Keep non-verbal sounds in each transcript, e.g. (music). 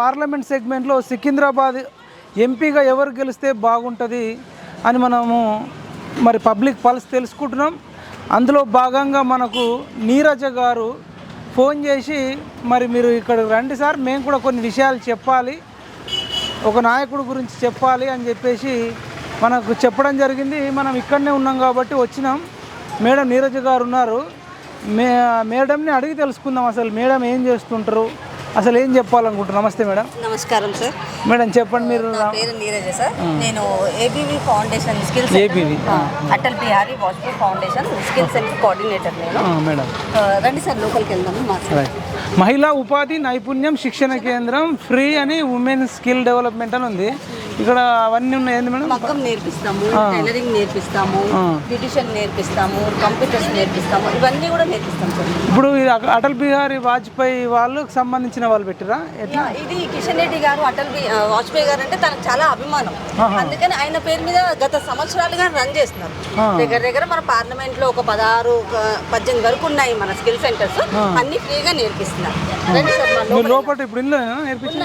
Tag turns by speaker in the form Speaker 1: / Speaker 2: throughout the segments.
Speaker 1: Parliament సెగ్మెంట్లో సికింద్రాబాద్ ఎంపీగా ఎవరు గెలిస్తే బాగుంటుంది అని మనము మరి పబ్లిక్ పల్స్ తెలుసుకుంటున్నాం. అందులో భాగంగా మనకు నీరజ గారు ఫోన్ చేసి మరి మీరు ఇక్కడ రండి సార్ మేము కూడా కొన్ని విషయాలు చెప్పాలి. ఒక నాయకుడు గురించి చెప్పాలి అని చెప్పేసి మనకు చెప్పడం జరిగింది. మనం ఇక్కడనే ఉన్నాం కాబట్టి వచ్చినాం. మేడం నీరజ గారు ఉన్నారు. మే మేడంని అడిగి తెలుసుకుందాం అసలు మేడం ఏం చేస్తుంటారు? అసలు ఏం చెప్పాలనుకుంటున్నారు? నమస్తే మేడం.
Speaker 2: నమస్కారం సార్
Speaker 1: మేడం చెప్పండి మీరు
Speaker 2: నా పేరు నీరజ సార్ నేను ABV foundation skill
Speaker 1: ABV,
Speaker 2: Atal Bihari Vajpayee foundation skill center coordinator నేను.
Speaker 1: మేడం.
Speaker 2: రండి సార్ లోపలికి వెళ్దాము మాట్లాడు
Speaker 1: రైట్ మహిళా ఉపాధి నైపుణ్యం శిక్షణ కేంద్రం ఫ్రీ అని ఉమెన్ స్కిల్ డెవలప్మెంట్ అని ఉంది. ఇక్కడ అవన్నీ ఉన్నాయి. ఏంది మేడం?
Speaker 2: మగ్గం నేర్పిస్తాము టైలరింగ్ నేర్పిస్తాము బ్యూటిషియన్ నేర్పిస్తాము కంప్యూటర్స్ నేర్పిస్తాము ఇవన్నీ కూడా నేర్పిస్తాం సార్.
Speaker 1: ఇప్పుడు అటల్ బిహారీ వాజ్పేయి వాళ్ళకి సంబంధించిన వాళ్ళు పెట్టిరా? ఎట్లా?
Speaker 2: ఇది కిషన్ రెడ్డి గారు అటల్ వాజ్పేయి గారు అంటే తనకు చాలా అభిమానం. అందుకని ఆయన పేరు మీద గత సంవత్సరాలుగా రన్ చేస్తున్నారు. దగ్గర దగ్గర మన పార్లమెంట్లో ఒక పదహారు పద్దెనిమిది వరకు ఉన్నాయి మన స్కిల్ సెంటర్స్. అన్ని ఫ్రీగా నేర్పిస్తున్నారు.
Speaker 1: మీరు
Speaker 2: లోపల
Speaker 1: ఇప్పుడు ఇందులో నేర్పించి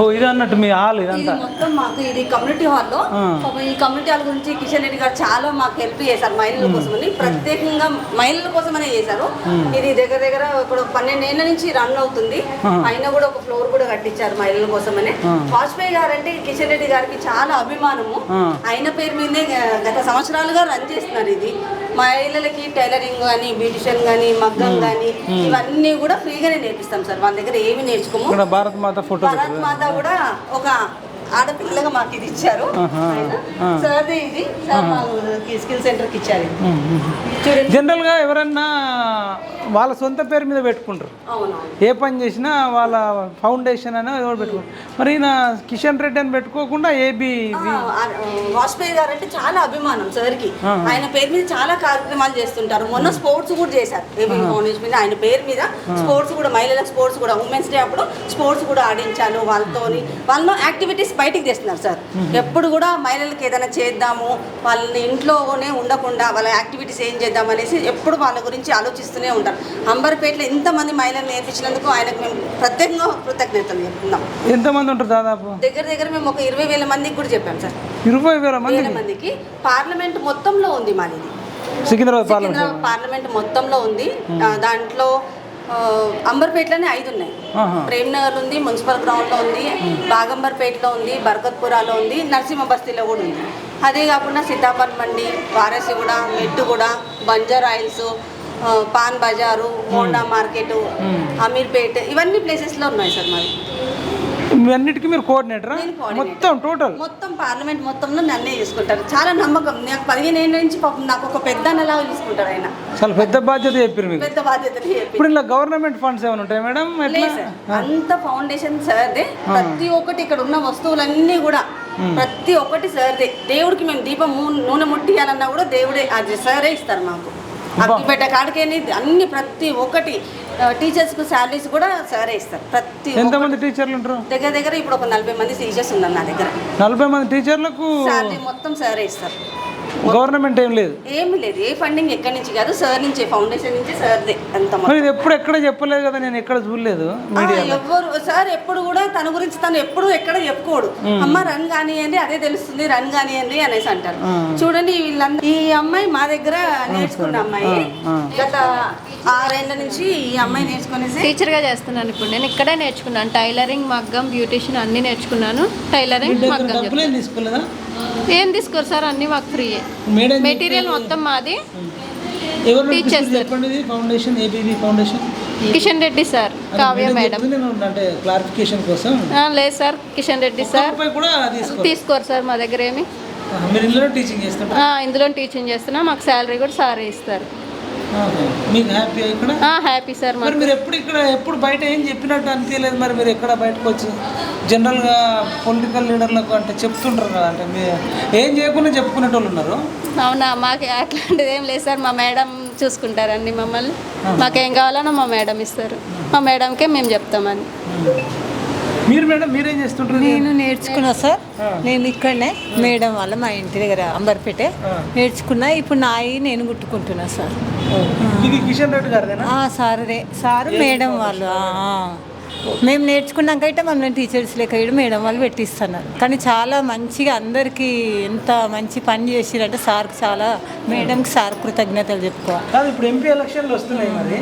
Speaker 1: ఓ ఇది అన్నట్టు మీ హాల్
Speaker 2: ఇది మొత్తం మాకు ఇది కమ్యూనిటీ హాల్లో పాపం ఈ కమ్యూనిటీ హాల్ గురించి కిషన్ రెడ్డి గారు చాలా మాకు హెల్ప్ చేశారు మహిళల కోసమని. ప్రత్యేకంగా మహిళల కోసమనే చేశారు. ఇది దగ్గర దగ్గర ఇప్పుడు పన్నెండేళ్ళ నుంచి రన్ అవుతుంది. అయినా కూడా ఒక ఫ్లోర్ కూడా కట్టించారు మహిళల కోసమని. వాజ్పేయి గారు అంటే కిషన్ రెడ్డి గారికి చాలా అభిమానము. ఆయన పేరు మీదే గత సంవత్సరాలుగా రన్ చేస్తున్నారు ఇది. మహిళలకి టైలరింగ్ కానీ బ్యూటిషియన్ కానీ మగ్గం కానీ ఇవన్నీ కూడా ఫ్రీగానే నేర్పిస్తాం సార్. వాళ్ళ దగ్గర ఏమి నేర్చుకోము.
Speaker 1: భారత్ మాత ఫోటో
Speaker 2: భారత్ మాత కూడా ఒక ఆడపిల్లగా మాకు ఇది ఇచ్చారు. సార్ది ఇది. స్కిల్ సెంటర్కి ఇచ్చారు.
Speaker 1: జనరల్గా ఎవరన్నా వాళ్ళ సొంత పేరు మీద పెట్టుకుంటారు. ఏ పని చేసినా వాళ్ళ ఫౌండేషన్ అని ఏదో పెట్టుకుంటారు మరి ఈయన కిషన్ రెడ్డి అని పెట్టుకోకుండా ఏబీ
Speaker 2: వాజ్పేయి గారు అంటే చాలా అభిమానం సార్కి. ఆయన పేరు మీద చాలా కార్యక్రమాలు చేస్తుంటారు. మొన్న స్పోర్ట్స్ కూడా చేశారు. ఏబీ ఫౌండేషన్ మీద ఆయన పేరు మీద స్పోర్ట్స్ కూడా మహిళల స్పోర్ట్స్ కూడా ఉమెన్స్ డే అప్పుడు స్పోర్ట్స్ కూడా ఆడించాను వాళ్ళతోని. వాళ్ళలో యాక్టివిటీస్ బయటికి తెస్తున్నారు సార్. ఎప్పుడు కూడా మహిళలకి ఏదైనా చేద్దాము వాళ్ళని ఇంట్లోనే ఉండకుండా వాళ్ళ యాక్టివిటీస్ ఏం చేద్దాం అనేసి ఎప్పుడు వాళ్ళ గురించి ఆలోచిస్తూనే ఉంటారు. అంబర్పేటలో ఇంతమంది మహిళలు నేర్పించినందుకు ఆయనకు మేము ప్రత్యేకంగా కృతజ్ఞతలు చెప్తున్నాం.
Speaker 1: ఎంతమంది ఉంటారు దాదాపు?
Speaker 2: దగ్గర దగ్గర మేము ఒక ఇరవై వేల మందికి కూడా చెప్పాం సార్.
Speaker 1: ఇరవై వేల మంది
Speaker 2: మందికి. పార్లమెంట్ మొత్తంలో ఉంది మాది.
Speaker 1: సికింద్రాబాద్ పార్లమెంట్
Speaker 2: పార్లమెంట్ మొత్తంలో ఉంది. దాంట్లో అంబర్పేటలోనే ఐదు ఉన్నాయి. ప్రేమ్నగర్ ఉంది మున్సిపల్ గ్రౌండ్లో ఉంది బాగంబర్పేటలో ఉంది బర్కత్పురాలో ఉంది నరసింహ బస్తీలో కూడా ఉంది. అదే కాకుండా సీతాపల్ మండి వారసిగూడ మెట్టుగూడ బంజారా హిల్స్ ఆ, పాన్ బజారు మోండా మార్కెట్ అమీర్పేట్ ఇవన్నీ ప్లేసెస్లో ఉన్నాయి సార్ మరి.
Speaker 1: ఇవన్నిటికీ మీరు కోఆర్డినేటరా. మొత్తం టోటల్
Speaker 2: మొత్తం పార్లమెంట్ మొత్తంలో నన్నే చూసుకుంటారు. చాలా నమ్మకం. నాకు పదిహేను ఏళ్ళ నుంచి పాపం నాకు ఒక పెద్ద అన్నలాగా చూసుకుంటారు ఆయన.
Speaker 1: చాలా పెద్ద బాధ్యత చెప్పారు మీకు
Speaker 2: పెద్ద బాధ్యతని చెప్పి
Speaker 1: ఇప్పుడు ఇలా గవర్నమెంట్ ఫండ్స్ ఏమైనా ఉంటాయి మేడం?
Speaker 2: అంత ఫౌండేషన్ సార్దే. ప్రతి ఒక్కటి ఇక్కడ ఉన్న వస్తువులన్నీ కూడా ప్రతి ఒక్కటి సార్దే. దేవుడికి మేము దీపం నూనె ముట్టియాలన్నా కూడా దేవుడే అది సారే ఇస్తారు మాకు. అగ్గిపెట్ట కాడికేని అన్ని ప్రతి ఒక్కటి టీచర్స్కి శాలరీస్ కూడా సారే ఇస్తారు. ప్రతి
Speaker 1: ఎంతమంది టీచర్లు ఉంటారు?
Speaker 2: దగ్గర దగ్గర ఇప్పుడు ఒక నలభై మంది టీచర్స్ ఉన్నారు నా దగ్గర.
Speaker 1: నలభై మంది టీచర్లకు
Speaker 2: శాలరీ మొత్తం సారే ఇస్తారు.
Speaker 1: గవర్నమెంట్ ఏం లేదు.
Speaker 2: ఏమి లేదు ఏ ఫండింగ్ ఎక్కడి నుంచి కాదు సార్ నుంచి ఫౌండేషన్ నుంచి సార్దే అంత.
Speaker 1: మరి ఇది ఎప్పుడు ఎక్కడ చెప్పలేదు కదా నేను ఎక్కడ చూడలేదు
Speaker 2: ఆ, ఎవ్వరు సార్ ఎప్పుడు కూడా తన గురించి తను ఎప్పుడు ఎక్కడ చెప్పుకోడు. అమ్మ రన్ కానియండి అదే తెలుస్తుంది రన్ కానియండి అనేసి అంటారు. చూడండి వీళ్ళందరూ ఈ అమ్మాయి మా దగ్గర నేర్చుకున్న అమ్మాయి గత ఆరేళ్ళ నుంచి ఈ అమ్మాయి నేర్చుకునేసి
Speaker 3: టీచర్గా చేస్తున్నాను ఇప్పుడు. నేను ఇక్కడే నేర్చుకున్నాను. టైలరింగ్ మగ్గం బ్యూటిషియన్ అన్నీ నేర్చుకున్నాను. టైలరింగ్ మగ్గం చెప్తాను.
Speaker 1: ఏం తీసుకోలేదా?
Speaker 3: ఏం తీసుకోరు సార్ అన్నీ మాకు ఫ్రీ
Speaker 1: మేడం
Speaker 3: మెటీరియల్ మొత్తం మాది.
Speaker 1: ఎవరు
Speaker 3: టీచర్స్.
Speaker 1: నడిపిస్తారు చెప్పండి ఇది foundation
Speaker 3: ABB foundation. Kishan Reddy
Speaker 1: sir
Speaker 3: Kavya
Speaker 1: madam. నేను అంటే క్లారిఫికేషన్ కోసం.
Speaker 3: ఆ, లేదు సార్ కిషన్ రెడ్డి సార్.
Speaker 1: రూపాయి కూడా తీసుకో
Speaker 3: తీసుకోరు సార్ మా దగ్గర ఏమి.
Speaker 1: మీరు ఇందులో టీచింగ్ చేస్తుంటారు?
Speaker 3: ఆ, ఇందులో టీచింగ్ చేస్తున్నా. మాకు శాలరీ కూడా సారే ఇస్తారు.
Speaker 1: మీకు హ్యాపీ ఇక్కడ?
Speaker 3: హ్యాపీ సార్
Speaker 1: మరి మీరు ఎప్పుడు ఇక్కడ ఎప్పుడు బయట ఏం చెప్పినట్టు అనిపించలేదు మరి మీరు ఎక్కడ బయటకు వచ్చి? జనరల్గా పొలిటికల్ లీడర్లకు అంటే చెప్తుంటారు కదా అంటే మీరు ఏం చేయకుండా చెప్పుకునేటోళ్ళు ఉన్నారు?
Speaker 3: అవునా మాకు అట్లాంటిది ఏం లేదు సార్. మా మేడం చూసుకుంటారండి మమ్మల్ని. మాకేం కావాలన్నా మా మేడం ఇస్తారు. మా మేడంకే మేము చెప్తామని
Speaker 1: మీరు మేడం మీరేం చేస్తుంటారు?
Speaker 4: నేను నేర్చుకున్నా సార్. నేను ఇక్కడనే మేడం వల్ల మా ఇంటి దగ్గర అంబర్పేట. నేర్చుకున్నా ఇప్పుడు నాయి నేను కుట్టుకుంటున్నా సార్.
Speaker 1: ఇది కిషన్ రెడ్డి గారిదేనా?
Speaker 4: ఆ, సారుదే. సారు మేడం వాళ్ళు. మేము నేర్చుకున్నాక అయితే మమ్మల్ని టీచర్స్ లెక్క మేడం వాళ్ళు పెట్టిస్తున్నారు. కానీ చాలా మంచిగా అందరికీ ఎంత మంచి పని చేసిరంటే సార్కి చాలా మేడంకి సార్ కృతజ్ఞతలు చెప్పుకోవాలి.
Speaker 1: ఇప్పుడు ఎంపీ ఎలక్షన్లు వస్తున్నాయి మరి.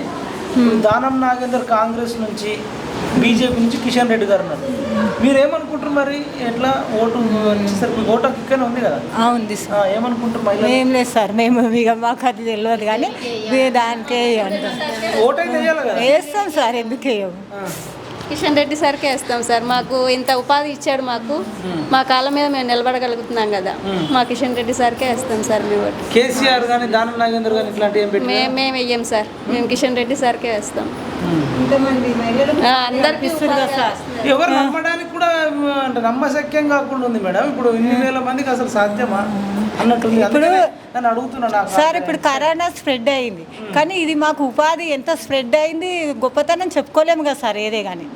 Speaker 1: దానం నాగేందర్ కాంగ్రెస్ నుంచి బీజేపీ నుంచి కిషన్ రెడ్డి గారు ఉన్నారు. మీరు ఏమనుకుంటారు మరి? ఎట్లా ఓటు సరే మీకు ఓటు ఉంది కదా?
Speaker 4: ఉంది సార్.
Speaker 1: ఏమనుకుంటారు
Speaker 4: ఏం లేదు సార్ మేము ఇక మాకు అది తెలియదు కానీ దానికే అంటాం.
Speaker 1: ఓటు అయితే వేయాలి కదా?
Speaker 4: వేస్తాం సార్ ఎందుకు వేయము.
Speaker 3: కిషన్ రెడ్డి సార్కే వేస్తాం సార్. మాకు ఇంత ఉపాధి ఇచ్చాడు మాకు. మా కాళ్ళ మీద మేము నిలబడగలుగుతున్నాం కదా. మా కిషన్ రెడ్డి సార్కే వేస్తాం సార్ మేము.
Speaker 1: కేసీఆర్ కానీ దానం నాగేందర్ కానీ ఇట్లాంటి ఏం పెట్టి
Speaker 3: మేము మేము వెయ్యం సార్. మేము కిషన్ రెడ్డి సార్కే వేస్తాం. ఆ, అందరికీ
Speaker 4: ఇస్తున్నారు కదా సార్.
Speaker 1: ఎవరు నమ్మడానికి కూడా అంటే నమ్మశక్యం కాకుండా ఉంది మేడం. ఇప్పుడు ఇన్ని వేల మందికి అసలు సాధ్యమా? అన్నట్టుంది.
Speaker 4: ఇప్పుడు-
Speaker 1: అందుకనే నేను అడుగుతున్నా నాకు
Speaker 4: సార్ ఇప్పుడు కరోనా స్ప్రెడ్ అయింది. కానీ ఇది మాకు ఉపాధి ఎంత స్ప్రెడ్ అయింది గొప్పతనం చెప్పుకోలేము కదా సార్ ఏదే కానీ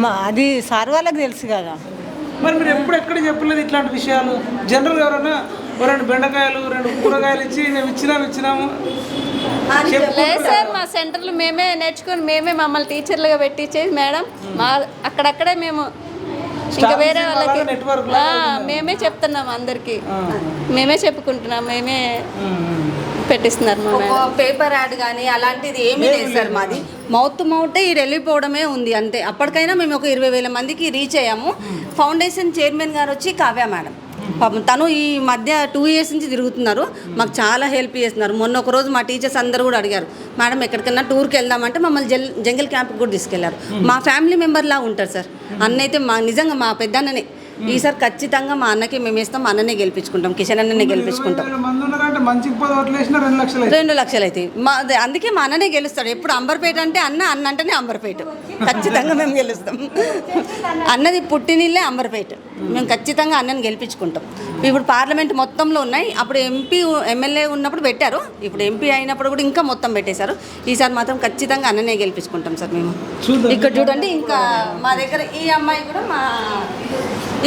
Speaker 4: మా అది సార్ వాళ్ళకి తెలుసు కదా.
Speaker 1: మరి మీరు ఎప్పుడు ఎక్కడ చెప్పలేదు ఇట్లాంటి విషయాలు? జనరల్ ఎవరైనా రెండు బెండకాయలు రెండు కూరగాయలు ఇచ్చి మేము ఇచ్చినాము? ఇచ్చినాము.
Speaker 3: లేదు సార్ మా సెంటర్లు మేమే నేర్చుకొని మేమే మమ్మల్ని టీచర్లుగా పెట్టించేది మేడం. మా అక్కడక్కడే మేము ఇంకా వేరే వాళ్ళకి మేమే చెప్తున్నాం అందరికి. మేమే చెప్పుకుంటున్నాం మేమే. పెట్టిస్తున్నారు
Speaker 2: పేపర్ యాడ్ కానీ అలాంటిది ఏమీ లేదు సార్ మాది. మౌత్ టు మౌతే ఈ వెళ్ళిపోవడమే ఉంది అంతే. అప్పటికైనా మేము ఒక ఇరవై వేల మందికి రీచ్ అయ్యాము. ఫౌండేషన్ చైర్మన్ గారు వచ్చి కావ్య మేడం. పాపం తను ఈ మధ్య టూ ఇయర్స్ నుంచి తిరుగుతున్నారు. మాకు చాలా హెల్ప్ చేస్తున్నారు. మొన్న ఒక రోజు మా టీచర్స్ అందరూ కూడా అడిగారు మేడం ఎక్కడికన్నా టూర్కి వెళ్దామంటే మమ్మల్ని జల్ జంగల్ క్యాంప్కి కూడా తీసుకెళ్ళారు. మా ఫ్యామిలీ మెంబర్ లా ఉంటారు సార్. అన్న అయితే మా నిజంగా మా పెద్దన్ననే. ఈసారి ఖచ్చితంగా మా అన్నకి మేము వేస్తాం మా అన్ననే గెలిపించుకుంటాం కిషన్ అన్ననే గెలిపించుకుంటాం.
Speaker 1: రెండు లక్షలు అవుతాయి
Speaker 2: మా అదే అందుకే మా అన్ననే గెలుస్తాడు. ఎప్పుడు అంబర్పేట అంటే అన్న అన్న అంటేనే అంబర్పేట. ఖచ్చితంగా మేము గెలుస్తాం. (laughs) అన్నది పుట్టినిల్లే అంబర్పేట. మేము ఖచ్చితంగా అన్నని గెలిపించుకుంటాం. ఇప్పుడు పార్లమెంట్ మొత్తంలో ఉన్నాయి. అప్పుడు ఎంపీ ఎమ్మెల్యే ఉన్నప్పుడు పెట్టారు. ఇప్పుడు ఎంపీ అయినప్పుడు కూడా ఇంకా మొత్తం పెట్టేశారు. ఈసారి మాత్రం ఖచ్చితంగా అన్ననే గెలిపించుకుంటాం సార్ మేము. ఇక్కడ చూడండి ఇంకా మా దగ్గర ఈ అమ్మాయి కూడా మా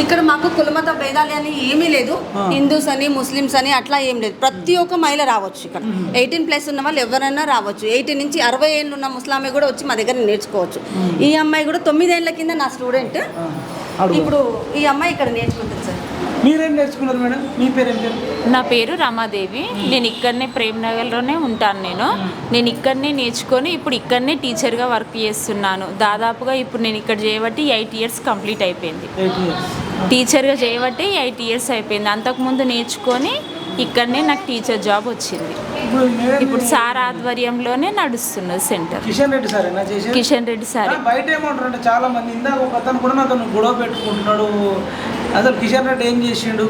Speaker 2: ఇక్కడ మాకు కులమత భేదాలు అని ఏమీ లేదు. హిందూస్ అని ముస్లిమ్స్ అని అట్లా ఏం లేదు. ప్రతి ఒక్క మహిళ రావచ్చు ఇక్కడ. ఎయిటీన్ ప్లస్ ఉన్న వాళ్ళు ఎవరైనా రావచ్చు. ఎయిటీన్ నుంచి అరవై ఏళ్ళు ఉన్న ముస్లామే కూడా వచ్చి మా దగ్గర నేర్చుకోవచ్చు. ఈ అమ్మాయి కూడా తొమ్మిదేళ్ళ కింద నా స్టూడెంట్. ఇప్పుడు ఈ అమ్మాయి ఇక్కడ నేర్చుకుంటుంది సార్.
Speaker 1: మీరేం నేర్చుకున్నారు మేడం? మీ పేరు ఏం పేరు?
Speaker 5: నా పేరు రమాదేవి. నేను ఇక్కడనే ప్రేమ్ నగర్లోనే ఉంటాను నేను. నేను ఇక్కడనే నేర్చుకొని ఇప్పుడు ఇక్కడనే టీచర్గా వర్క్ చేస్తున్నాను. దాదాపుగా ఇప్పుడు నేను ఇక్కడ చేయబట్టి ఎయిట్ ఇయర్స్ కంప్లీట్ అయిపోయింది. టీచర్గా చేయబట్టి ఎయిట్ ఇయర్స్ అయిపోయింది. అంతకుముందు నేర్చుకొని ఇక్కడనే నాకు టీచర్ జాబ్ వచ్చింది.
Speaker 1: ఇప్పుడు
Speaker 5: సార్ ఆధ్వర్యంలోనే నడుస్తున్నది
Speaker 1: center. Kishan Reddy
Speaker 5: sir Kishan Reddy
Speaker 1: sir. బయట ఏమంటారు అంటే చాలా మంది ఇందాక ఒక అతను కూడా నాతో గొడవ పెట్టుకుంటున్నాడు. అసలు కిషన్ రెడ్డి ఏం చేసిండు?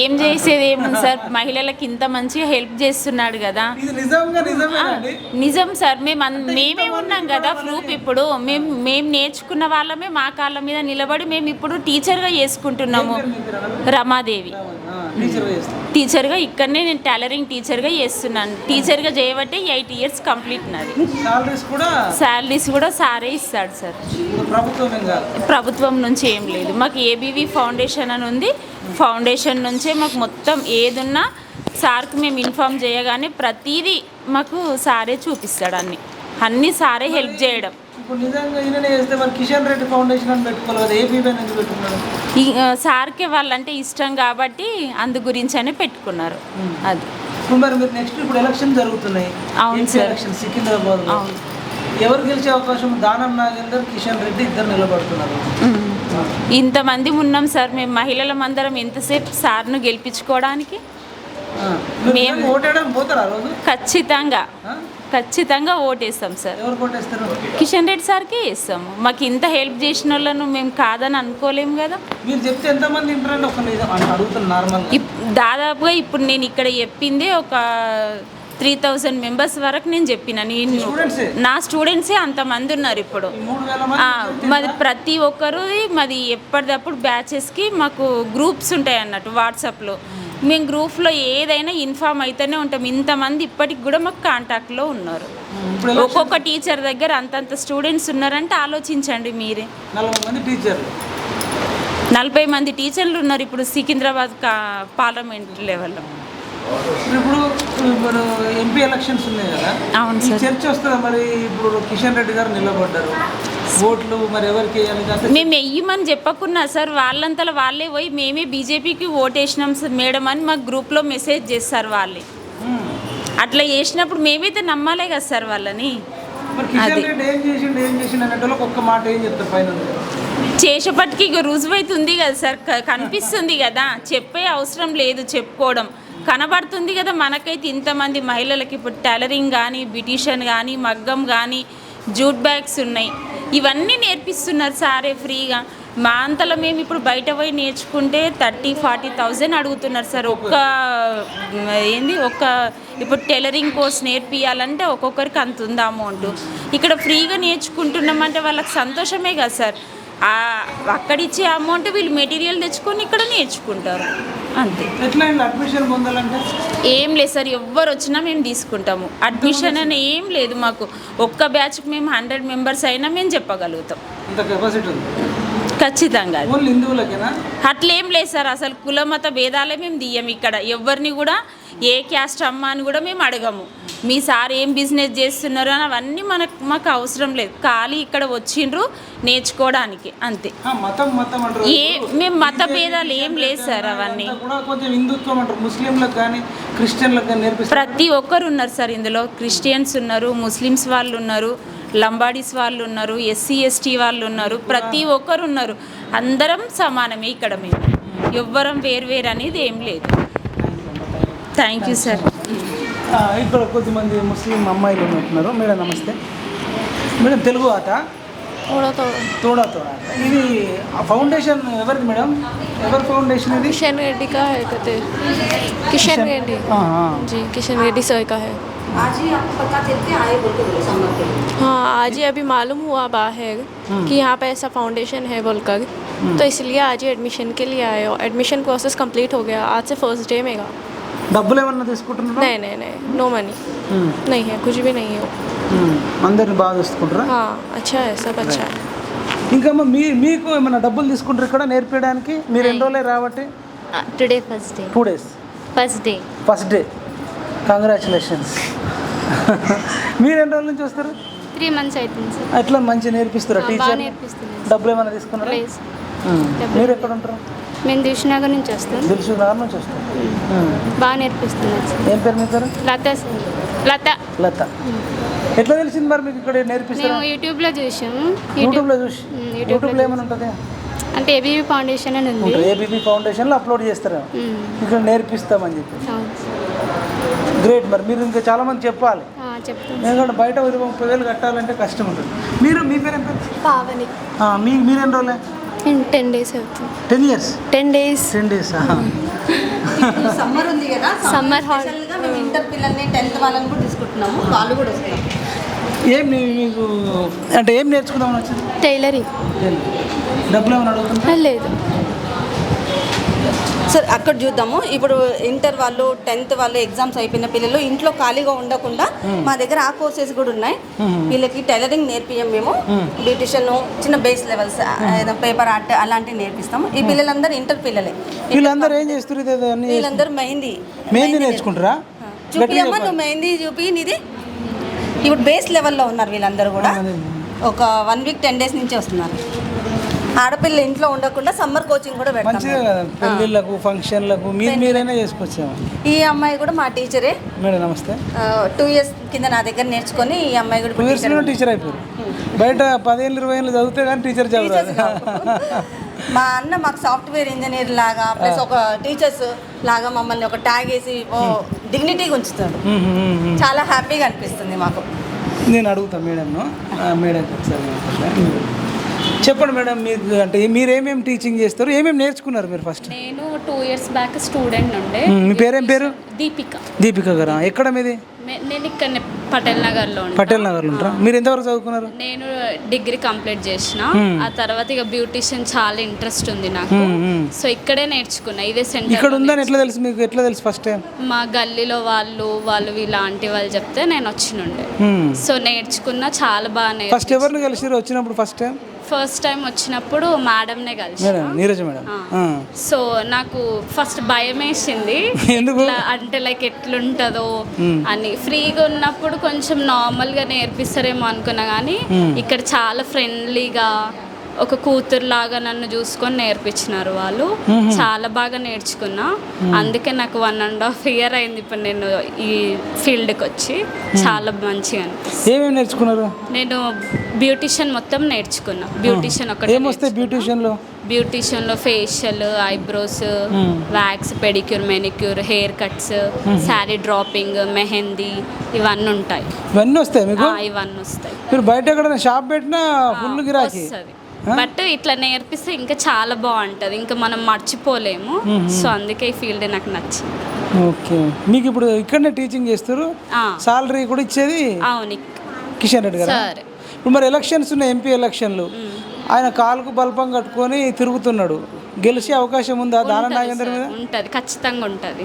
Speaker 5: ఏం చేసేది ఏముంది సార్? మహిళలకు ఇంత మంచిగా హెల్ప్ చేస్తున్నాడు కదా. నిజం సార్. మేము మేమే ఉన్నాం కదా ప్రూఫ్ ఇప్పుడు. మేము మేము నేర్చుకున్న వాళ్ళమే మా కాళ్ళ మీద నిలబడి మేము ఇప్పుడు టీచర్గా చేసుకుంటున్నాము. రమాదేవి. టీచర్గా ఇక్కడనే నేను టైలరింగ్ టీచర్గా చేస్తున్నాను. టీచర్గా చేయబట్టి ఎయిట్ ఇయర్స్ కంప్లీట్ నాది.
Speaker 1: సాలరీస్ కూడా
Speaker 5: శాలరీస్ కూడా సారే ఇస్తాడు సార్.
Speaker 1: ప్రభుత్వం
Speaker 5: నుంచి ఏం లేదు. మాకు ఏబీవీ ఫౌండేషన్ అని ఉంది. ఫౌండేషన్ నుంచే మాకు మొత్తం ఏదున్నా సార్కి మేము ఇన్ఫామ్ చేయగానే ప్రతిదీ మాకు సారే చూపిస్తాడు అన్ని. అన్ని సారే హెల్ప్ చేయడం.
Speaker 1: ఇప్పుడు నిజంగా ఈయననే చేస్తే మరి కిషన్ రెడ్డి ఫౌండేషన్ అని పెట్టుకోవాలి కదా ఏపీ పైన ఎందుకు పెట్టుకున్నాడు
Speaker 5: ఈ ఆ, సార్కి వాళ్ళంటే ఇష్టం కాబట్టి అందు గురించి అని పెట్టుకున్నారు. అది.
Speaker 1: ఇప్పుడు మరి మీరు నెక్స్ట్ ఇప్పుడు ఎలక్షన్ జరుగుతున్నాయి.
Speaker 5: అవును
Speaker 1: ఎంపీ
Speaker 5: సార్.
Speaker 1: ఎలక్షన్ సికింద్రాబాద్
Speaker 5: అవును.
Speaker 1: ఎవరు గెలిచే అవకాశం? దానం నాగేందర్ కిషన్ రెడ్డి ఇద్దరు నిలబడుతున్నారు.
Speaker 5: ఇంతమంది ఉన్నాం సార్ మేము మహిళలం అందరం ఎంతసేపు సార్ను గెలిపించుకోవడానికి?
Speaker 1: ఆ. మీరు
Speaker 5: మేము-
Speaker 1: నిజంగా ఓటేయడానికి పోతారా ఆ రోజు?
Speaker 5: ఖచ్చితంగా.
Speaker 1: ఆ?
Speaker 5: ఖచ్చితంగా ఓటేస్తాం సార్. కిషన్ రెడ్డి సార్కే ఇస్తాము మాకు ఇంత హెల్ప్ చేసిన వాళ్ళను మేము కాదని అనుకోలేము కదా.
Speaker 1: మీరు చెప్తే ఎంతమంది
Speaker 5: దాదాపుగా ఇప్పుడు నేను ఇక్కడ చెప్పింది ఒక త్రీ థౌజండ్ మెంబర్స్ వరకు నేను చెప్పిన. నేను? నా స్టూడెంట్సే అంతమంది ఉన్నారు ఇప్పుడు.
Speaker 1: మంది
Speaker 5: ప్రతి ఒక్కరు మాది ఎప్పటికప్పుడు బ్యాచెస్కి మాకు గ్రూప్స్ ఉంటాయి అన్నట్టు వాట్సాప్లో మేము గ్రూప్లో ఏదైనా ఇన్ఫామ్ అయితేనే ఉంటాం. ఇంతమంది ఇప్పటికి కూడా మాకు కాంటాక్ట్లో ఉన్నారు. ఒక్కొక్క టీచర్ దగ్గర అంతంత స్టూడెంట్స్ ఉన్నారంటే ఆలోచించండి మీరే.
Speaker 1: నలభై మంది టీచర్లు.
Speaker 5: నలభై మంది టీచర్లు ఉన్నారు ఇప్పుడు సికింద్రాబాద్ కా పార్లమెంట్ లెవెల్లో.
Speaker 1: ఇప్పుడు ఇప్పుడు ఎంపీ ఎలక్షన్స్ ఉన్నాయి కదా?
Speaker 5: అవును సార్.
Speaker 1: చర్చ వస్తుందా మరి? ఇప్పుడు కిషన్ రెడ్డి గారు నిలబడ్డారు. ఓట్లు మరి ఎవరికి
Speaker 5: మేము వెయ్యమని చెప్పకున్నా సార్ వాళ్ళంతలో వాళ్ళే పోయి మేమే బీజేపీకి ఓటేసినాం సార్ మేడం అని మాకు గ్రూప్లో మెసేజ్ చేస్తారు వాళ్ళే. అట్లా చేసినప్పుడు మేమైతే నమ్మాలే కదా సార్ వాళ్ళని. అది. చేసేపటికి ఇక రుజువైతుంది కదా సార్ కనిపిస్తుంది కదా. చెప్పే అవసరం లేదు చెప్పుకోవడం. కనబడుతుంది కదా మనకైతే ఇంతమంది మహిళలకి ఇప్పుడు టైలరింగ్ కానీ బ్యూటీషియన్ కానీ మగ్గం కానీ జూట్ బ్యాగ్స్ ఉన్నాయి. ఇవన్నీ నేర్పిస్తున్నారు సారే ఫ్రీగా. మా అంతలో మేము ఇప్పుడు బయట పోయి నేర్చుకుంటే థర్టీ ఫార్టీ థౌజండ్ అడుగుతున్నారు సార్. ఒక్క ఏంది? ఒక్క ఇప్పుడు టైలరింగ్ కోర్స్ నేర్పియాలంటే ఒక్కొక్కరికి అంత ఉంది అమౌంట్. ఇక్కడ ఫ్రీగా నేర్చుకుంటున్నామంటే వాళ్ళకి సంతోషమే కదా సార్. ఆ అక్కడ ఇచ్చే అమౌంట్ వీళ్ళు మెటీరియల్ తెచ్చుకొని ఇక్కడ నేర్చుకుంటారు. అంతే.
Speaker 1: ఎట్లా అయింది అడ్మిషన్ పొందాలంటే?
Speaker 5: ఏం లేదు సార్ ఎవ్వరు వచ్చినా మేము తీసుకుంటాము. అడ్మిషన్ అని ఏం లేదు మాకు. ఒక్క బ్యాచ్కి మేము హండ్రెడ్ మెంబర్స్ అయినా మేము చెప్పగలుగుతాం.
Speaker 1: ఇంత కెపాసిటీ ఉంది?
Speaker 5: ఖచ్చితంగా. అట్లేం లేదు సార్ అసలు కుల మత భేదాలే మేము దియ్యం ఇక్కడ. ఎవరిని కూడా ఏ క్యాస్ట్ అమ్మ అని కూడా మేము అడగము. మీ సార్ ఏం బిజినెస్ చేస్తున్నారు అని అవన్నీ మనకు మాకు అవసరం లేదు. ఖాళీ ఇక్కడ వచ్చిండ్రు నేర్చుకోవడానికి అంతే. ఏ మేము మత భేదాలు ఏం లేదు సార్ అవన్నీ. ప్రతి ఒక్కరు ఉన్నారు సార్ ఇందులో. క్రిస్టియన్స్ ఉన్నారు ముస్లిమ్స్ వాళ్ళు ఉన్నారు. లంబాడీస్ వాళ్ళు ఉన్నారు ఎస్సీ ఎస్టీ వాళ్ళు ఉన్నారు ప్రతి ఒక్కరు ఉన్నారు అందరం సమానమే ఇక్కడ మేము. ఎవ్వరం వేరువేరు అనేది ఏం లేదు. థ్యాంక్ యూ సార్
Speaker 1: ఇక్కడ కొద్దిమంది ముస్లిం అమ్మాయిలు ఉన్నట్టున్నారు. మేడం నమస్తే. మేడం తెలుగు ఆట? ఇది ఫౌండేషన్ ఎవరిది మేడం? ఎవరి ఫౌండేషన్ ఇది?
Speaker 6: కిషన్ రెడ్డి కిషన్ రెడ్డి. కిషన్
Speaker 1: రెడ్డి సార్
Speaker 6: जी किशन रेड्डी सर का है
Speaker 2: आज ही आपको पता चल के आए बोल के बोले समर के
Speaker 6: हाँ आज ही अभी मालूम हुआ बाहर कि यहाँ पे ऐसा फाउंडेशन है बोलकर तो इसलिए आज ही एडमिशन के लिए आए और एडमिशन प्रोसेस कंप्लीट हो गया आज से फर्स्ट डे में का
Speaker 1: డబ్బులు ఏమన్నా తీసుకుంటున్నారా
Speaker 6: नहीं नहीं नहीं नो मनी
Speaker 1: ఉమ్,
Speaker 6: नहीं है कुछ भी नहीं है वो।
Speaker 1: ఉమ్. అందరిని బాగా చూసుకుంటారా
Speaker 6: हाँ अच्छा है सब अच्छा है
Speaker 1: ఇంకా అమ్మ మీ మీకు ఏమన్నా డబ్బులు తీసుకుంటారు ఇక్కడ నేర్పించడానికి మీరు ఎన్ని రోజులే రాబట్టి
Speaker 7: today first day
Speaker 1: two days
Speaker 7: first day
Speaker 1: first day congratulations (laughs) మీరు ఎన్ని రోజుల నుంచి వస్తారు?
Speaker 7: త్రీ మంత్స్ అవుతుంది సార్.
Speaker 1: అట్లా మంచి నేర్పిస్తారా? టీచర్? డబ్బులు ఏమైనా తీసుకున్నారా. మీరు ఎక్కడ ఉంటారు?
Speaker 7: మేము దిల్షునగర్ నుంచి వస్తాం.
Speaker 1: దిల్సు నగర్ నుంచి వస్తాం.
Speaker 7: బాగా నేర్పిస్తున్నారు సార్.
Speaker 1: ఏం పేరు మీ పేరు?
Speaker 7: లత లత.
Speaker 1: లత. ఎట్లా తెలిసింది మరి మీకు ఇక్కడ నేర్పిస్తారా?
Speaker 7: మేము యూట్యూబ్లో చూసాము
Speaker 1: యూట్యూబ్లో చూసి?
Speaker 7: యూట్యూబ్లో
Speaker 1: ఏమైనా ఉంటుంది?
Speaker 7: అంటే ఏబీవీ ఫౌండేషన్ అని ఉంది.
Speaker 1: ఏబీపీ ఫౌండేషన్లో అప్లోడ్ చేస్తారా? ఇక్కడ నేర్పిస్తామని చెప్పి. గ్రేట్ మరి మీరు ఇంకా చాలా మంది చెప్పాలి ఎందుకంటే బయట ఇరవై ముప్పై వేలు కట్టాలంటే కష్టం ఉంటుంది మీరు మీ పేరు పావని. మీ మీరు ఎన్ని రోజులే
Speaker 6: టెన్ డేస్ అవుతుంది.
Speaker 1: Ten
Speaker 6: years? Ten
Speaker 1: days. Ten
Speaker 2: days summer ఉంది కదా (laughs) సమ్మర్ మేము ఇంటర్ పిల్లల్ని టెన్త్ వాళ్ళని కూడా తీసుకుంటున్నాము. వాళ్ళు కూడా వస్తున్నారు.
Speaker 1: ఏం మీకు అంటే ఏం నేర్చుకుందామని వచ్చింది?
Speaker 6: టైలరింగ్.
Speaker 1: డబ్బులు ఏమైనా అడుగుతున్నా
Speaker 6: లేదు.
Speaker 2: సార్ అక్కడ చూద్దాము. ఇప్పుడు ఇంటర్ వాళ్ళు టెన్త్ వాళ్ళు ఎగ్జామ్స్ అయిపోయిన పిల్లలు ఇంట్లో ఖాళీగా ఉండకుండా మా దగ్గర ఆ కోర్సెస్ కూడా ఉన్నాయి. వీళ్ళకి టైలరింగ్ నేర్పియం మేము. బ్యూటిషియన్ చిన్న బేస్ లెవెల్స్ పేపర్ ఆర్ట్ అలాంటివి నేర్పిస్తాము. ఈ పిల్లలందరూ ఇంటర్ పిల్లలే.
Speaker 1: వీళ్ళందరూ ఏం చేస్తారు ఏదో
Speaker 2: వీళ్ళందరూ మెహందీ.
Speaker 1: మెహందీ నేర్చుకుంటారా?
Speaker 2: చూపి అమ్మ నువ్వు మెహందీ చూపి నీది. ఇప్పుడు బేస్ లెవెల్లో ఉన్నారు వీళ్ళందరూ కూడా. ఒక వన్ వీక్ టెన్ డేస్ నుంచి వస్తున్నారు. ఆడపిల్ల ఇంట్లో ఉండకుండా సమ్మర్ కోచింగ్ కూడా పెడతాం
Speaker 1: మంచిదే కదా పెళ్ళిళ్ళకు ఫంక్షన్లకు మీరు మీరైనా చేసుకోవచ్చాము
Speaker 2: ఈ అమ్మాయి కూడా మా టీచరే.
Speaker 1: మేడం నమస్తే.
Speaker 2: టూ ఇయర్స్ కింద నా దగ్గర నేర్చుకొని ఈ అమ్మాయి కూడా
Speaker 1: టూ
Speaker 2: ఇప్పుడు.
Speaker 1: టీచర్ అయిపోయారు. బయట పదిహేను ఇరవై ఏళ్ళు చదివితే కానీ టీచర్ రాదు
Speaker 2: మా అన్న మాకు సాఫ్ట్వేర్ ఇంజనీర్ లాగా ప్లస్ ఒక టీచర్స్ లాగా మమ్మల్ని ఒక ట్యాగ్ వేసి ఓ డిగ్నిటీగా ఉంచుతాడు
Speaker 1: మ్మ్, మ్మ్, మ్మ్.
Speaker 2: చాలా హ్యాపీగా అనిపిస్తుంది మాకు.
Speaker 1: నేను అడుగుతాను మేడంను. ఒకసారి మాట్లాడతాను. చెప్పండి మేడం మీకు అంటే మీరు ఏమేమి టీచింగ్ చేస్తారు? ఏమేమి నేర్చుకున్నారు మీరు ఫస్ట్
Speaker 8: నేను టూ ఇయర్స్ బ్యాక్ స్టూడెంట్ ఉండే
Speaker 1: మీ పేరేం పేరు?
Speaker 8: దీపిక.
Speaker 1: దీపిక గారా? ఎక్కడ మీది?
Speaker 8: నేను ఇక్కడ పటేల్ నగర్లో ఉంటా.
Speaker 1: పటేల్ నగర్లో ఉంటారా? మీరు ఎంతవరకు చదువుకున్నారు?
Speaker 8: నేను డిగ్రీ కంప్లీట్ చేసిన. ఆ తర్వాత ఇక బ్యూటిషియన్ చాలా ఇంట్రెస్ట్ ఉంది నాకు. సో ఇక్కడే నేర్చుకున్నా. ఇదే
Speaker 1: ఇక్కడ
Speaker 8: సెంటర్
Speaker 1: ఉందని ఎట్లా తెలుసు మీకు? ఎట్లా తెలుసు ఫస్ట్ టైం
Speaker 8: మా గల్లీలో వాళ్ళు వాళ్ళు ఆంటీ వాళ్ళు చెప్తే నేను వచ్చినుండే. సో నేర్చుకున్నా చాలా బాగా
Speaker 1: ఫస్ట్ ఎవరిని కలిసిరు వచ్చినప్పుడు ఫస్ట్ టైం
Speaker 8: ఫస్ట్ టైం వచ్చినప్పుడు మేడంనే కలిసి.
Speaker 1: Madam Neeraja madam. ఆ.
Speaker 8: సో నాకు ఫస్ట్ భయం వేసింది.
Speaker 1: ఎందుకు?
Speaker 8: అంటే లైక్ ఎట్లుంటుందో అని. ఫ్రీగా ఉన్నప్పుడు కొంచెం నార్మల్గా నేర్పిస్తారేమో అనుకున్నా కానీ ఇక్కడ చాలా ఫ్రెండ్లీగా ఒక కూతురులాగా నన్ను చూసుకొని నేర్పించినారు వాళ్ళు. చాలా బాగా నేర్చుకున్నా. అందుకే నాకు వన్ అండ్ హాఫ్ ఇయర్ అయింది ఇప్పుడు నేను ఈ ఫీల్డ్కి వచ్చి. చాలా మంచిగా అనిపిస్తుంది.
Speaker 1: ఏమేమి నేర్చుకున్నారు?
Speaker 8: నేను బ్యూటిషియన్ మొత్తం నేర్చుకున్నా. బ్యూటిషియన్ ఒకటి
Speaker 1: బ్యూటిషియన్లో?
Speaker 8: బ్యూటిషియన్లో facial eyebrows wax pedicure manicure hair cuts sari draping mehndi ఇవన్నీ ఉంటాయి.
Speaker 1: ఇవన్నీ వస్తాయి
Speaker 8: ఇవన్నీ వస్తాయి.
Speaker 1: మీరు బయట ఎక్కడైనా షాప్ పెట్టినా ఫుల్ గిరాకీ.
Speaker 8: బట్ ఇట్లా నేర్పిస్తే ఇంకా చాలా బాగుంటుంది. ఇంకా మనం మర్చిపోలేము. సో అందుకే ఈ ఫీల్డ్ నాకు నచ్చింది.
Speaker 1: ఓకే. మీకు ఇప్పుడు ఇక్కడనే టీచింగ్ చేస్తారు. సాలరీ కూడా ఇచ్చేది
Speaker 8: అవును
Speaker 1: కిషన్ రెడ్డి గారు?
Speaker 8: సరే.
Speaker 1: ఇప్పుడు మరి ఎలక్షన్స్ ఉన్నాయి ఎంపీ ఎలక్షన్లు ఆయన కాలుకు బల్పం కట్టుకొని తిరుగుతున్నాడు. గెలిచే అవకాశం ఉందా? దాన నాగేందర్ మీద?
Speaker 8: ఉంటుంది ఖచ్చితంగా ఉంటుంది.